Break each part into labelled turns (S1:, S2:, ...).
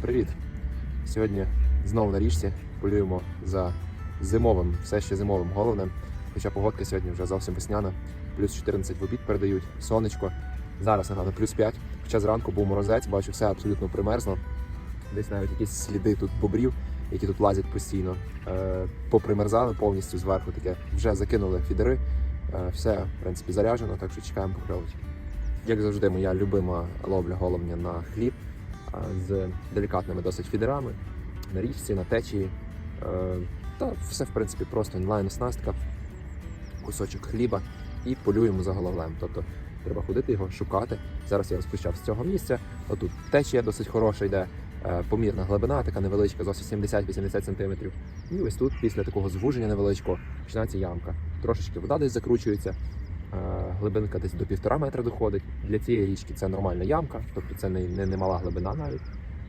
S1: Привіт! Сьогодні знову на річці полюємо за зимовим, все ще зимовим головним. Хоча погодка сьогодні вже зовсім весняна. Плюс 14 в обід передають, сонечко. Зараз нагадую, плюс 5. Хоча зранку був морозець, бачу, все абсолютно примерзло. Десь навіть якісь сліди тут бобрів, які тут лазять постійно. Е, попримерзали повністю зверху таке. Вже закинули фідери. Е, все, в принципі, заряджено, так що чекаємо покльовочки. Як завжди, моя любима ловля головня на хліб з делікатними досить фідерами на річці, на течії. Е, Та все, в принципі, просто інлайн оснастка, кусочок хліба і полюємо за головлем. Тобто треба ходити його, шукати. Зараз я розпочав з цього місця. Отут течія досить хороша йде, е, помірна глибина, така невеличка, зовсім 70-80 см. І ось тут, після такого звуження невеличкого, починається ямка. Трошечки вода десь закручується. Глибинка десь до півтора метра доходить. Для цієї річки це нормальна ямка, тобто це не, не, не мала глибина навіть.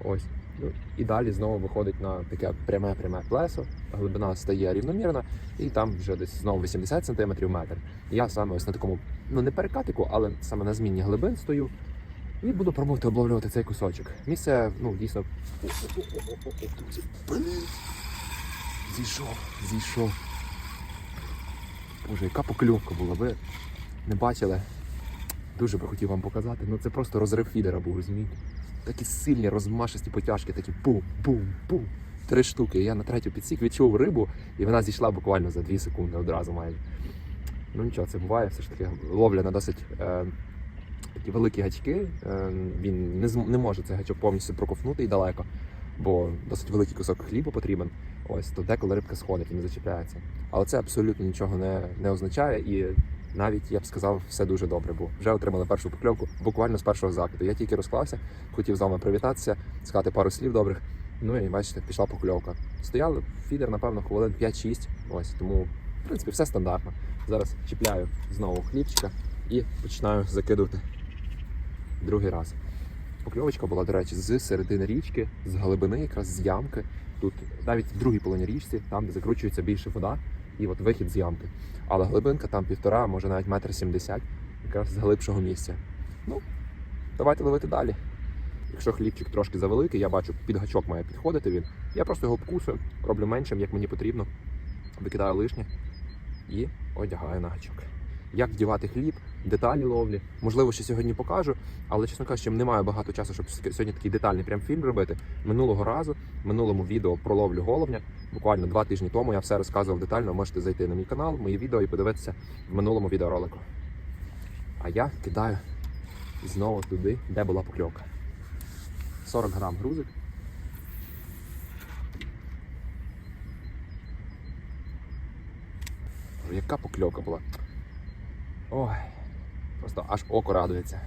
S1: Ось. Ну, і далі знову виходить на таке пряме-пряме плесо, глибина стає рівномірна, і там вже десь знову 80 см метр. Я саме ось на такому, ну не перекатику, але саме на змінні глибин стою. І буду пробувати обловлювати цей кусочок. Місце, ну, дійсно. Зійшов, зійшов. Боже, яка покльовка була, ви не бачили. Дуже би хотів вам показати. Ну це просто розрив фідера був, розумієте? Такі сильні, розмашисті потяжки, такі бум-бум-бум. Три штуки. Я на третю підсік відчув рибу, і вона зійшла буквально за дві секунди одразу майже. Ну нічого, це буває, все ж таки ловля на досить е, такі великі гачки. Е, він не, не може цей гачок повністю проковтнути і далеко, бо досить великий кусок хліба потрібен. Ось то деколи рибка сходить і не зачіпляється. Але це абсолютно нічого не, не означає і навіть я б сказав, все дуже добре, бо вже отримали першу покльовку буквально з першого закиду. Я тільки розклався, хотів з вами привітатися, сказати пару слів добрих. Ну і бачите, пішла покльовка. Стояли фідер, напевно, хвилин 5-6. Ось тому, в принципі, все стандартно. Зараз чіпляю знову хлібчика і починаю закидувати другий раз. Покльовочка була, до речі, з середини річки, з глибини, якраз з ямки. Тут навіть в другій половині річці, там, де закручується більше вода, і от вихід з ямки. Але глибинка там півтора, може навіть метр сімдесят, якраз з глибшого місця. Ну, давайте ловити далі. Якщо хлібчик трошки завеликий, я бачу, під гачок має підходити він. Я просто його обкусую, роблю меншим, як мені потрібно, викидаю лишнє і одягаю на гачок. Як вдівати хліб, деталі ловлі. Можливо, ще сьогодні покажу, але чесно кажучи, не маю багато часу, щоб сьогодні такий детальний прям фільм робити. Минулого разу, минулому відео про ловлю головня, буквально два тижні тому я все розказував детально. Можете зайти на мій канал, мої відео і подивитися в минулому відеоролику. А я кидаю знову туди, де була покльовка. 40 грам грузик. Яка покльовка була? Ой, просто аж око радується.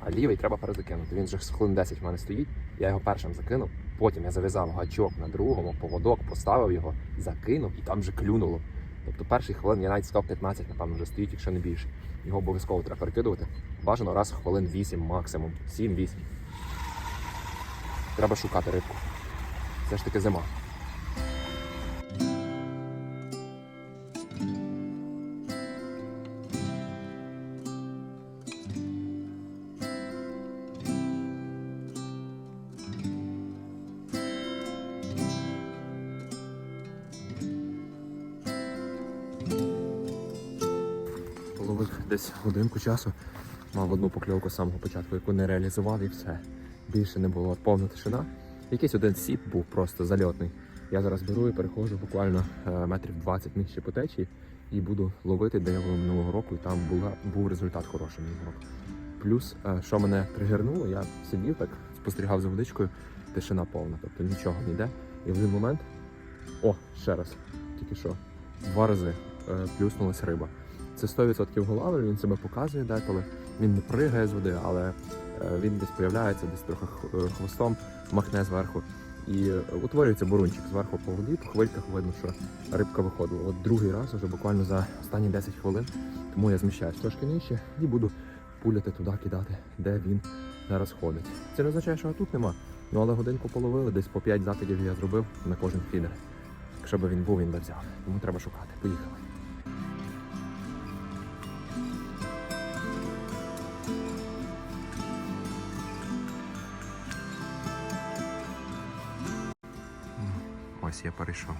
S1: А лівий треба перезакинути. Він вже з хвилин 10 в мене стоїть. Я його першим закинув. Потім я зав'язав гачок на другому, поводок, поставив його, закинув і там вже клюнуло. Тобто перший хвилин я навіть сказав 15, напевно, вже стоїть, якщо не більше. Його обов'язково треба перекидувати. Бажано раз хвилин 8 максимум, 7-8. Треба шукати рибку. Це ж таки зима. Десь годинку часу. Мав одну покльовку з самого початку, яку не реалізував, і все. Більше не було повна тишина. Якийсь один сіп був просто зальотний. Я зараз беру і переходжу буквально е, метрів 20 нижче по течії і буду ловити, де я минулого року, і там була, був результат хороший минулого року. Плюс, е, що мене тригернуло, я сидів так, спостерігав за водичкою, тишина повна, тобто нічого не йде. І в один момент, о, ще раз, тільки що, два рази е, плюснулась риба. Це 100% голавель, він себе показує деколи. Він не пригає з води, але е, він десь появляється, десь трохи е, хвостом махне зверху. І е, утворюється бурунчик зверху по воді, по хвильках видно, що рибка виходила. От другий раз, вже буквально за останні 10 хвилин. Тому я зміщаюсь трошки нижче і буду пуляти туди, кидати, де він зараз ходить. Це не означає, що тут нема. Ну але годинку половили, десь по 5 закидів я зробив на кожен фідер. Якщо б він був, він би взяв. Тому треба шукати. Поїхали. Ось я перейшов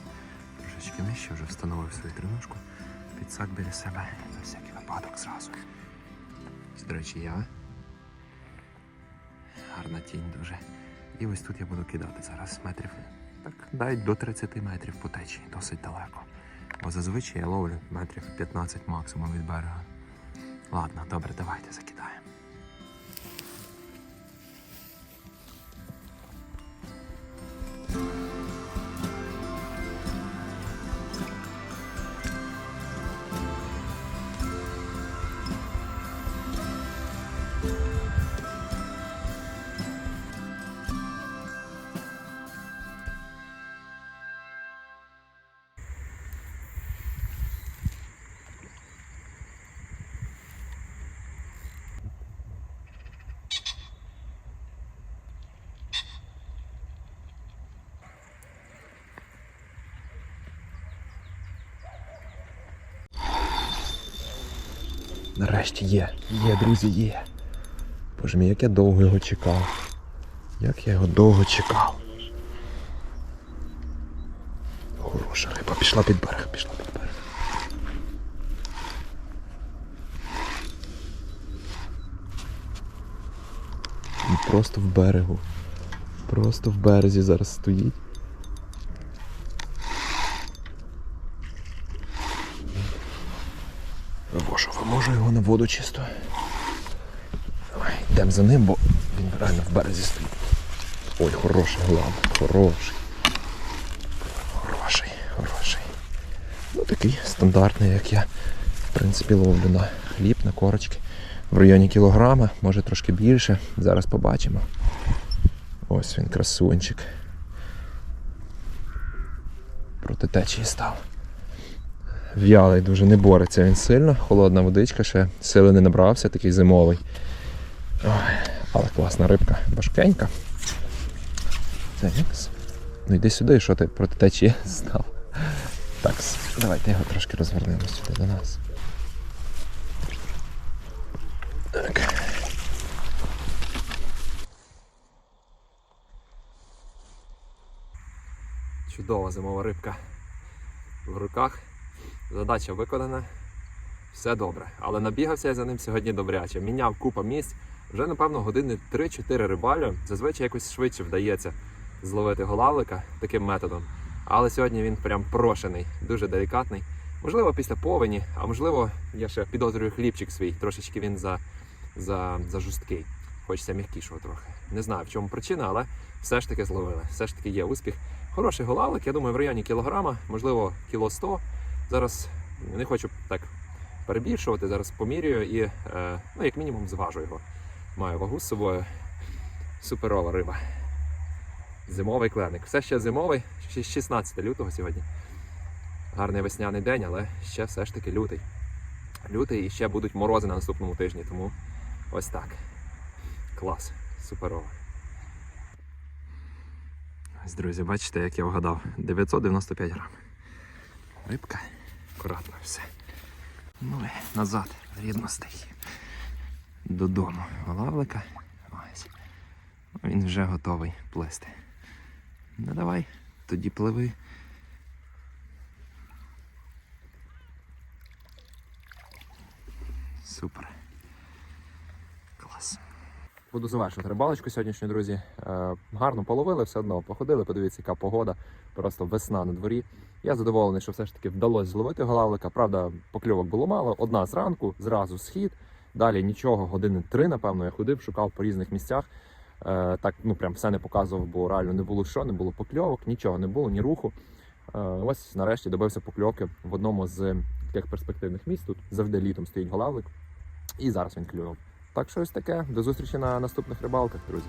S1: трошечки нижче, вже встановив свою триножку. Підсак біля себе на всякий випадок зразу. До речі, я. Гарна тінь дуже. І ось тут я буду кидати зараз метрів. Так, навіть до 30 метрів по течії, досить далеко. Бо зазвичай я ловлю метрів 15 максимум від берега. Ладно, добре, давайте закидаємо. Нарешті є. Є, друзі, є. Боже мій, як я довго його чекав. Як я його довго чекав. Хороша риба, пішла під берег, пішла під берег. Просто в берегу. Просто в березі зараз стоїть. Боже, виможу його на воду чисто. Давай, йдемо за ним, бо він реально в березі стоїть. Ой, хороший глав, хороший. Хороший, хороший. Ну такий стандартний, як я в принципі ловлю на хліб, на корочки. В районі кілограма, може трошки більше. Зараз побачимо. Ось він, красунчик. Проти течії став. В'ялий дуже не бореться він сильно, холодна водичка ще сили не набрався, такий зимовий. Ой, але класна рибка, важкенька. Такс. Ну йди сюди, що ти проти течії став. Так, давайте його трошки розвернемо сюди до нас. Так. Чудова зимова рибка в руках. Задача виконана. Все добре. Але набігався я за ним сьогодні добряче. Міняв купа місць. Вже, напевно, години 3-4 рибалю. Зазвичай якось швидше вдається зловити голавлика таким методом. Але сьогодні він прям прошений, дуже делікатний. Можливо, після повені, а можливо, я ще підозрюю хлібчик свій. Трошечки він за, за, за жорсткий. Хочеться м'якішого трохи. Не знаю, в чому причина, але все ж таки зловили. Все ж таки є успіх. Хороший голавлик, я думаю, в районі кілограма, можливо, кіло 100. Зараз не хочу так перебільшувати, зараз помірюю і, е, ну, як мінімум, зважу його. Маю вагу з собою. Суперова риба. Зимовий кленик. Все ще зимовий, 16 лютого сьогодні. Гарний весняний день, але ще все ж таки лютий. Лютий і ще будуть морози на наступному тижні, тому ось так. Клас, суперово. Ось, друзі, бачите, як я вгадав. 995 грам. Рибка. Акуратно все. Ну і назад, рідностей. Додому. Лавлика. Ось. Він вже готовий плисти. Ну давай, тоді пливи. Супер. Буду завершувати рибалочку сьогоднішню, друзі. Е, гарно половили все одно, походили, подивіться, яка погода. Просто весна на дворі. Я задоволений, що все ж таки вдалося зловити голавлика. Правда, покльовок було мало. Одна зранку, зразу схід. Далі нічого, години три, напевно, я ходив, шукав по різних місцях. Е, так, ну прям все не показував, бо реально не було що, не було покльовок, нічого не було, ні руху. Е, ось нарешті добився покльовки в одному з таких перспективних місць. Тут завжди літом стоїть голавлик. І зараз він клюнув. Так що ось таке. До зустрічі на наступних рибалках, друзі.